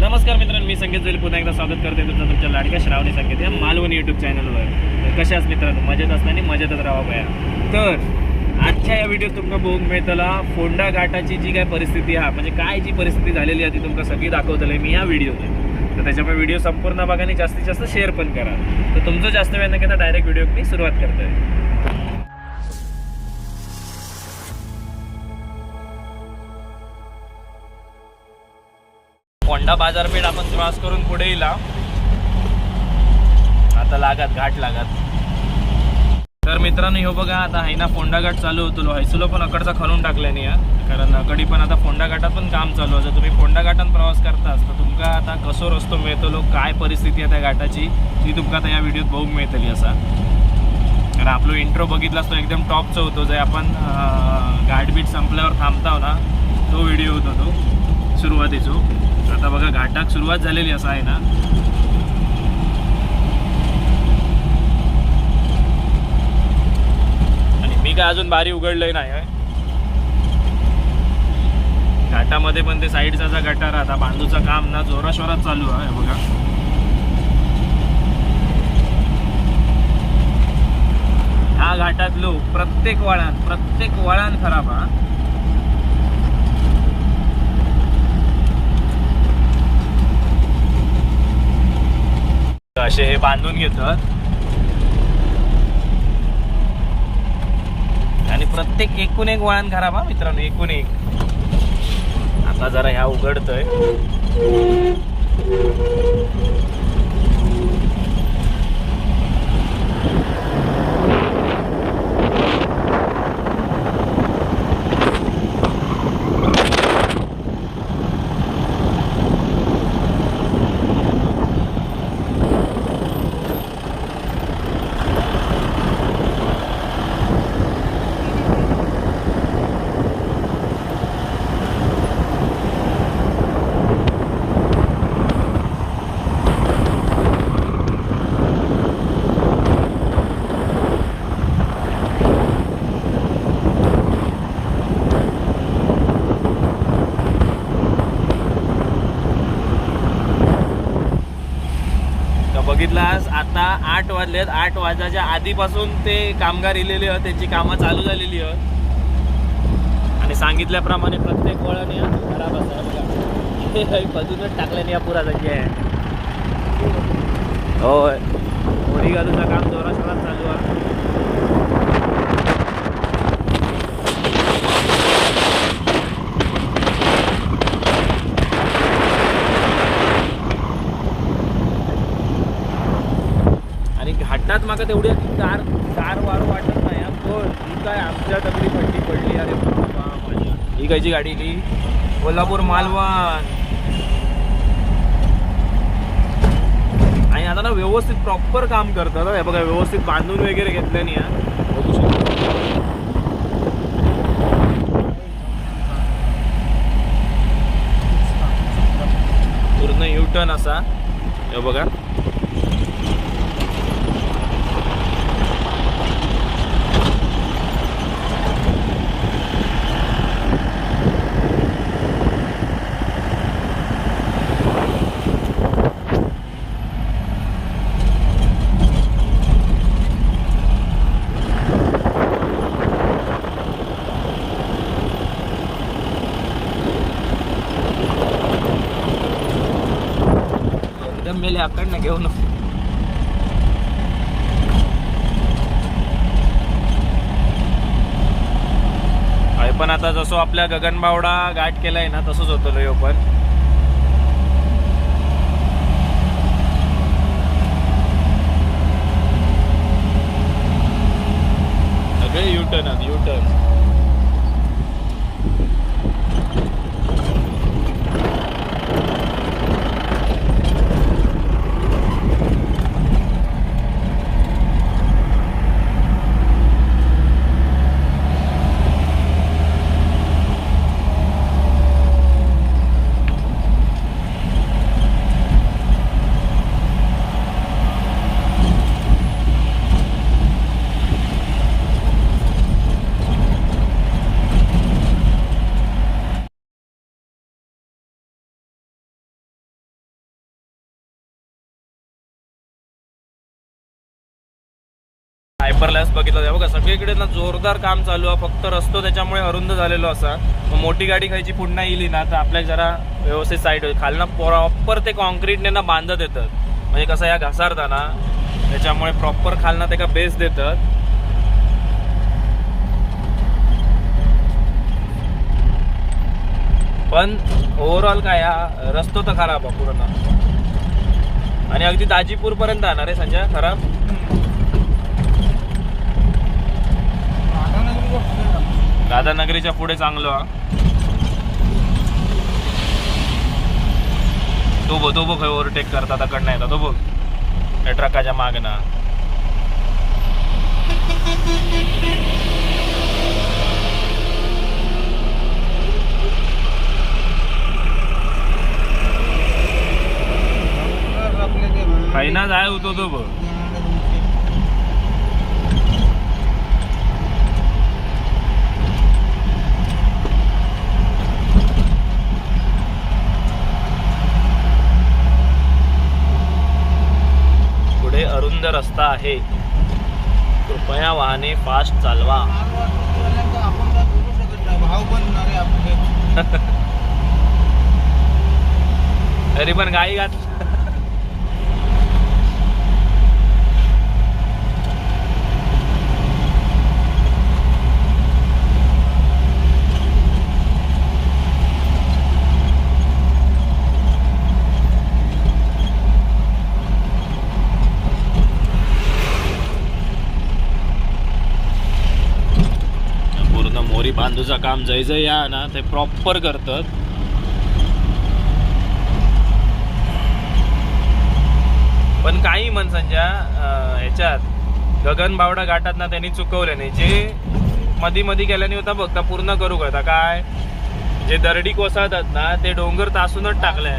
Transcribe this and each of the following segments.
नमस्कार मित्रांनो मी संकेत जोईल पुन्हा एकदा स्वागत करते तुमचं तुमच्या लाडक्या श्रावणी संकेत या मालवणी यूट्यूब चॅनलवर तर कशाच मित्रांनो? मजेत असताना मजेतच राहा बया. तर आजच्या या व्हिडिओत तुमका बघूक मिळतला फोंडा घाटाची जी काय परिस्थिती आहे म्हणजे काय जी परिस्थिती झालेली आहे ती तुमका सगळी दाखवतले मी या व्हिडिओत तर त्याच्यामुळे व्हिडिओ संपूर्ण भागाने जास्तीत जास्त शेअर पण करा. तर तुमचं जास्त वेळ न घेता डायरेक्ट व्हिडिओ मी सुरुवात करतोय. फोंडा बाजारपेठ आपण क्रॉस करून पुढे येईल. आता लागत घाट लागत. तर मित्रांनो हो बघा आता हैना फोंडा घाट चालू होतो. हैसुलो पण अकडचा खणून टाकल्याने या कारण अकडी पण आता फोंडा घाटात पण काम चालू आहे. जर तुम्ही फोंडा घाटात प्रवास करतास तर तुमका आता कसो रस्तो मिळतलो काय परिस्थिती आहे त्या घाटाची ती तुमका आता या व्हिडिओत बघूक मिळतली असा. कारण आपलो इंट्रो बघितलास तो एकदम टॉपचा होतो. जे आपण घाट घाटबीट संपल्यावर थांबताव ना तो व्हिडिओ होतो तो सुरुवातीचो. आता बघा घाटाक सुरुवात झालेली असं आहे ना. आणि मी काय अजून बारी उघडलंय नाही घाटामध्ये पण ते साईडचा जा गटार आता बांधूचं काम ना जोराशोरात चालू आहे बघा. ह्या घाटातलो प्रत्येक वळण प्रत्येक वळण खराब हा. असे हे बांधून घेतात. आणि प्रत्येक एकूण एक वळण खराब हा मित्रांनो एकूण एक. आता जरा ह्या उघडतोय तर बघितलास आठ आठ आहेत आठ वाजाच्या आधीपासून ते कामगार इलेले आहेत. त्यांची कामं चालू झालेली आहेत. आणि सांगितल्याप्रमाणे प्रत्येक वळण या खराब असं बघा. टाकल्याने या पुरा जागी आहे. होय. होडी घालूचा काम जोराशोरात चालू आहे आणि घाटात माका तेवढी कार कार वार वाटत नाही हा. पण ही काय आमच्या दगडी पट्टी पडली. अरे बाबा माझ्या. ही कायची गाडी ही कोल्हापूर मालवण. आणि आता ना व्यवस्थित प्रॉपर काम करतात हे. बघा व्यवस्थित बांधून वगैरे घेतलं नाही बघू शकतो. पूर्ण युटर्न असा. हे बघा एकदम मेले आकडनं आहे पण आता जसं आपल्या गगनबावडा गाठ केलाय ना तसंच होतं लो पण सगळे युटर्न युटर्न पेपरलेस बघितलं ते बघा सगळीकडे ना जोरदार काम चालू आहे. फक्त रस्तो त्याच्यामुळे अरुंद झालेलो असा. मग मोठी गाडी खायची पुन्हा येईल ना तर आपल्या जरा व्यवस्थित साईड होईल. खालनं प्रॉपर ते कॉन्क्रीटने ना बांधत येतात. म्हणजे कसं या घासारताना. त्याच्यामुळे प्रॉपर खालनं ते का बेस देतात. पण ओव्हरऑल काय हा रस्तो तर खराब आहे पूर्ण. आणि अगदी दाजीपूर पर्यंत जाणार आहे संजय? खराब दादानगरीच्या पुढे चांगलं. हा तो बघ तो बघ ओव्हरटेक करता तकडनं नाही येतात. तो बघ. त्या ट्रकाच्या मागना. खाईना जाय होतो तो बघ पुढे अरुंद रस्ता आहे. कृपया वाहने फास्ट चालवा. पण तरी पण गाई घात पूर्ण मोरी बांधूचं काम जय जय या ना ते प्रॉपर करतात. पण काही अं, ह्याच्यात गगन बावडा घाटात ना त्यांनी चुकवले नाही. जे मधी मधी गेल्याने होता बघता पूर्ण करू करता. काय? जे दरडी कोसळतात ना ते डोंगर तासूनच टाकले.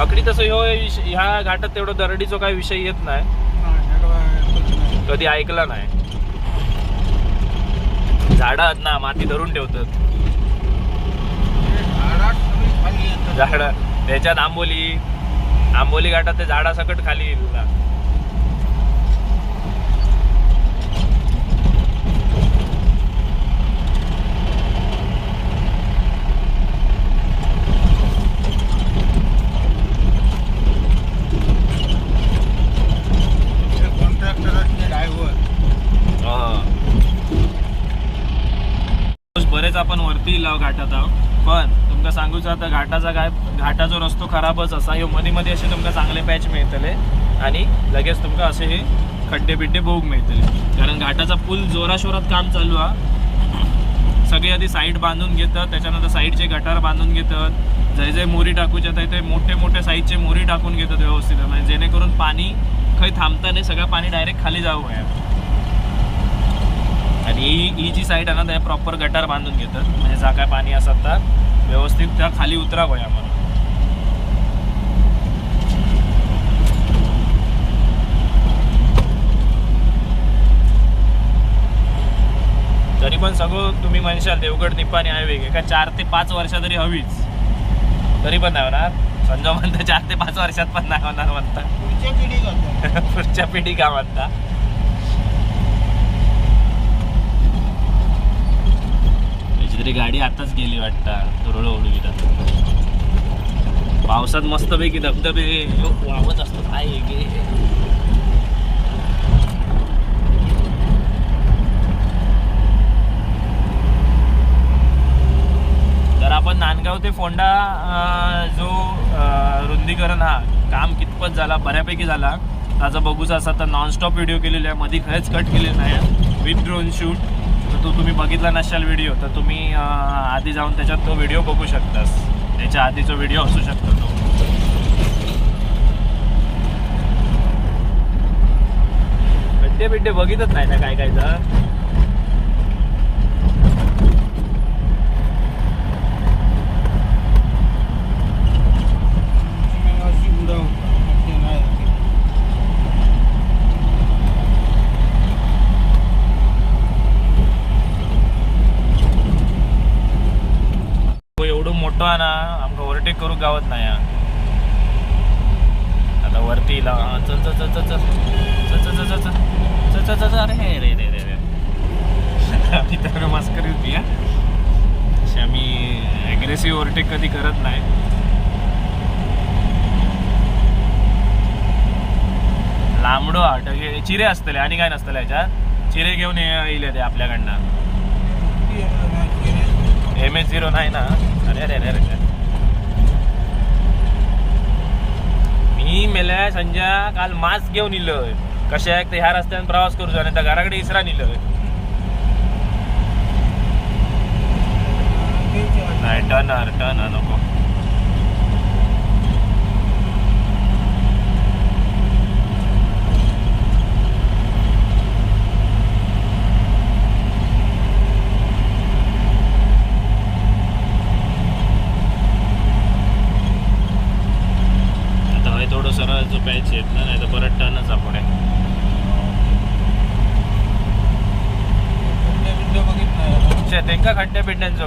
अकडी तसं ह्यो ह्या घाटात तेवढं दरडीचा काही विषय येत नाही. कधी ऐकला नाही. झाडं आहेत ना माती धरून ठेवतात. झाड त्याच्यात आंबोली. आंबोली घाटात ते झाडासकट खाली येईल ना. हे कॉन्ट्रॅक्टरचे ड्रायव्हर बरेच आपण घाटात आहोत पण तुमका सांगूचं आता घाटाचा काय घाटाचा रस्तो खराबच असा ह्यो मनीमध्ये असे तुमका चांगले पॅच मिळतले आणि लगेच तुमका असे हे खड्डे बिड्डे भोग मिळतले. कारण घाटाचा पूल जोराशोरात काम चालू हा. सगळे आधी साईड बांधून घेतात त्याच्यानंतर साईडचे गटार बांधून घेतात. जय जय मोरी टाकूचे आहेत ते मोठे मोठे साईजचे मोरी टाकून घेतात व्यवस्थित. म्हणजे जेणेकरून पाणी काही थांबता नाही सगळं पाणी डायरेक्ट खाली जाऊ आहे आणि ही ही जी साईड आहे ना त्या प्रॉपर गटार बांधून घेतात. म्हणजे जा काय पाणी असत तर व्यवस्थित त्या खाली उतरावं आम्हाला तरी पण सगळं तुम्ही म्हणशाल देवगड निपाणी हायवे का चार ते पाच वर्ष तरी हवीच. तरी पण नाही होणार. संजय म्हणतं चार ते पाच वर्षात पण नाही होणार म्हणता. पुढच्या पिढी का म्हणता? तरी गाडी आताच गेली वाटतं. तुरळ ओढू तर. पावसात मस्तपैकी धबधबे वाहत असतो. काय गे? तर आपण नांदगाव ते फोंडा जो रुंदीकरण हा काम कितपत झाला बऱ्यापैकी झाला. त्याचा बघूचा असा तर नॉनस्टॉप व्हिडिओ केलेला आहे. मध्ये खरंच कट केलेला नाही विथ ड्रोन शूट तो तुम्ही बघितला नसाल व्हिडिओ तर तुम्ही आधी जाऊन त्याच्यात तो व्हिडिओ बघू शकतास. त्याच्या आधीचा व्हिडिओ असू शकतो तो. खड्डे बिड्डे बघितच नाही ना काय काय तर अशी उडव अशी नाही तो एवढं मोठं आहे ना आमका ओवरटेक करू गावत नाही आता वरती ला चल चल चल चल चल चल चल चल चल चल चल चल चल अरे रे रे रे रे तर मस्करी होती हा अशी आम्ही ॲग्रेसिव्ह ओव्हरटेक कधी करत नाही लांबडो आट हे चिरे असतले आणि काय नसतले ह्याच्यात चिरे घेऊन ये- येईल ते आपल्याकडनं एम एच झिरो नाही ना अरे अरे अरे अरे मी मेल्या संजय काल मास्क घेऊन इलोय कशा ते ह्या रस्त्यान प्रवास करू आणि त्या घराकडे इसरा निलोय नाही टर्नर टर्नर नको आता हय थोडं सरळ झोपायचे आहेत ना नाही तर परत टर्नच आपण आहे शे, तेंका खड्डे पिंड्यांचो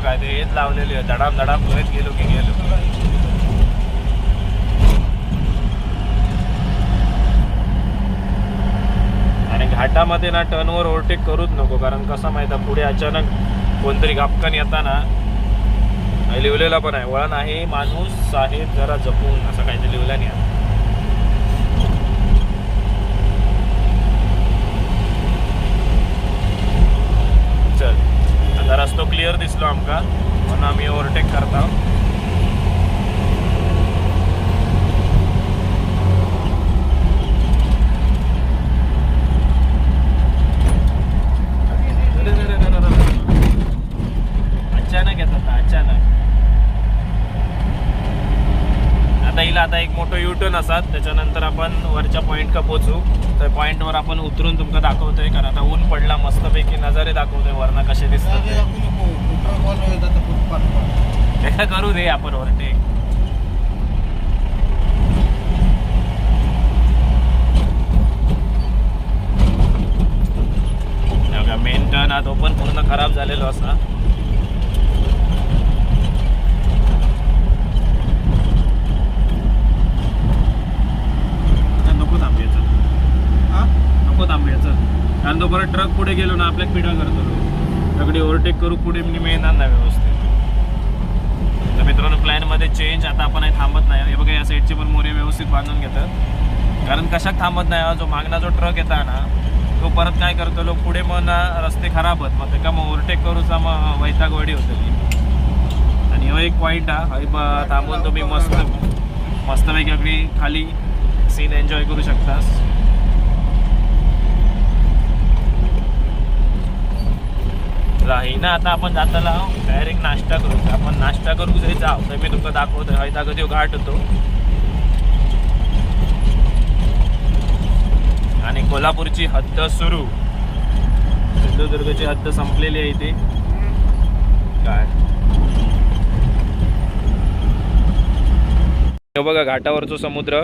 काय लावलेली आहे. धडाम धडाम करत गेलो की गेलो आणि घाटामध्ये ना टर्नवर ओव्हरटेक करूच नको कारण कसं माहिती आहे, पुढे अचानक कोणतरी गापकन येताना लिहिलेला पण आहे वळण आहे माणूस आहे जरा जपून असं काहीतरी लिहिलं नाही आहे. चल आता रस्तो क्लिअर दिसलो आमका. म्हणून आम्ही ओव्हरटेक करता अचानक येत होता अचानक आता हिला आता एक युटर्न असतात त्याच्यानंतर आपण वरच्या पॉईंट का पोचू तर पॉईंटवर आपण उतरून तुमका दाखवतोय कारण आता ऊन पडला मस्तपैकी नजारे दाखवतोय वरना कसे दिसतात करू दे आपण ओव्हरटेक मेन टर्न हा तो पण पूर्ण खराब झालेलो असा नको थांबायचं नको थांबायचं कारण तो परत ट्रक पुढे गेलो ना आपल्याला पिढा करतो तो. सगळी ओव्हरटेक करू पुढे मिळणार नाही व्यवस्थित. तर मित्रांनो प्लॅनमध्ये चेंज आता आपण थांबत नाही. हे बघा या साईडचे पण मोरे व्यवस्थित बांधून घेतात. कारण कशात थांबत नाही जो मागणा जो ट्रक येता ना तो परत काय करतो लोक? पुढे मग ना रस्ते खराब होत. मग ते का मग ओव्हरटेक करूचा मग वैतागवाडी होतली आणि हो एक पॉईंट हा. हय थांबून तुम्ही मस्त मस्तपैकी अगदी खाली सीन एन्जॉय करू शकतास. राही ना आता आपण जाताला हो, डायरेक्ट नाश्ता करू. आपण नाश्ता करू जरी जाऊ तर मी तुमका दाखवतो हयता कधी घाट होतो. आणि कोल्हापूरची हद्द सुरू. सिंधुदुर्गची हद्द संपलेली आहे इथे. काय? बघा घाटावरचो समुद्र.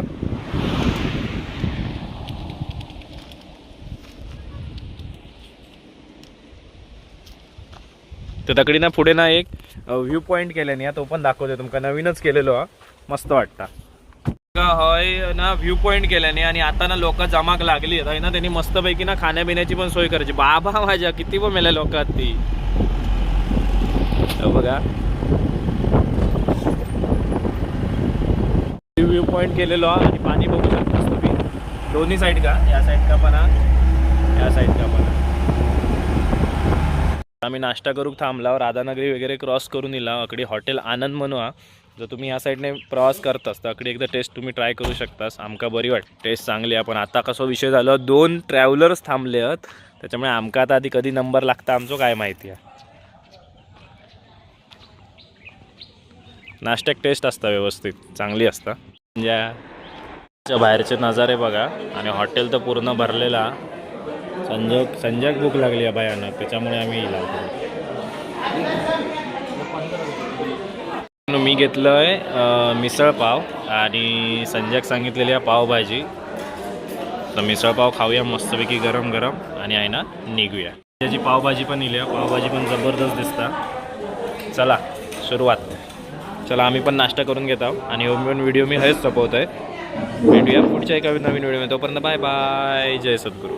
तर तकडी ना पुढे ना एक व्ह्यू पॉईंट केल्याने हा, तो पण दाखवतो तुमका. नवीनच केलेलो हा. मस्त वाटता. हय ना व्ह्यू पॉईंट केल्याने आणि आता ना लोक जमाक लागली. आहेत ना त्यांनी मस्तपैकी ना खाण्यापिण्याची पण सोय करायची. बाबा माझ्या किती पण मेल्या लोक ती बघा. व्ह्यू पॉईंट केलेलो आणि पाणी बघू शकतास तुम्ही. दोन्ही साईड का? या साईड का पण या साईड का पण. आम्ही नाश्ता करूक थांबला राधानगरी वगैरे क्रॉस करून इला अकडे हॉटेल आनंद म्हणू जर तुम्ही या साईडने प्रवास करतास तर अकडे एकदा टेस्ट तुम्ही ट्राय करू शकतास. आमका बरी वाट टेस्ट चांगली आहे. पण आता कसं विषय झालं दोन ट्रॅव्हलर्स थांबले आहेत. त्याच्यामुळे आमका आता आधी कधी नंबर लागता आमचं काय माहिती आहे. नाश्त्याक टेस्ट असता व्यवस्थित चांगली असता. म्हणजे बाहेरचे नजारे बघा आणि हॉटेल तर पूर्ण भरलेला. संजोग संजक भूक लागली आहे भयानक त्याच्यामुळे आम्ही लावतो मी घेतलं आहे मिसळ पाव आणि संजक सांगितलेली आहे पावभाजी तर मिसळ पाव खाऊया मस्तपैकी गरम गरम आणि आहे ना निघूया. त्याची पावभाजी पण इली आहे पावभाजी पण जबरदस्त दिसता. चला सुरुवात. चला आम्ही पण नाश्ता करून घेत आहोत आणि होम व्हिडिओ मी हेच सपवत आहे भेटूया पुढच्या एका नवीन व्हिडिओमध्ये तोपर्यंत बाय बाय जय सद्गुरू.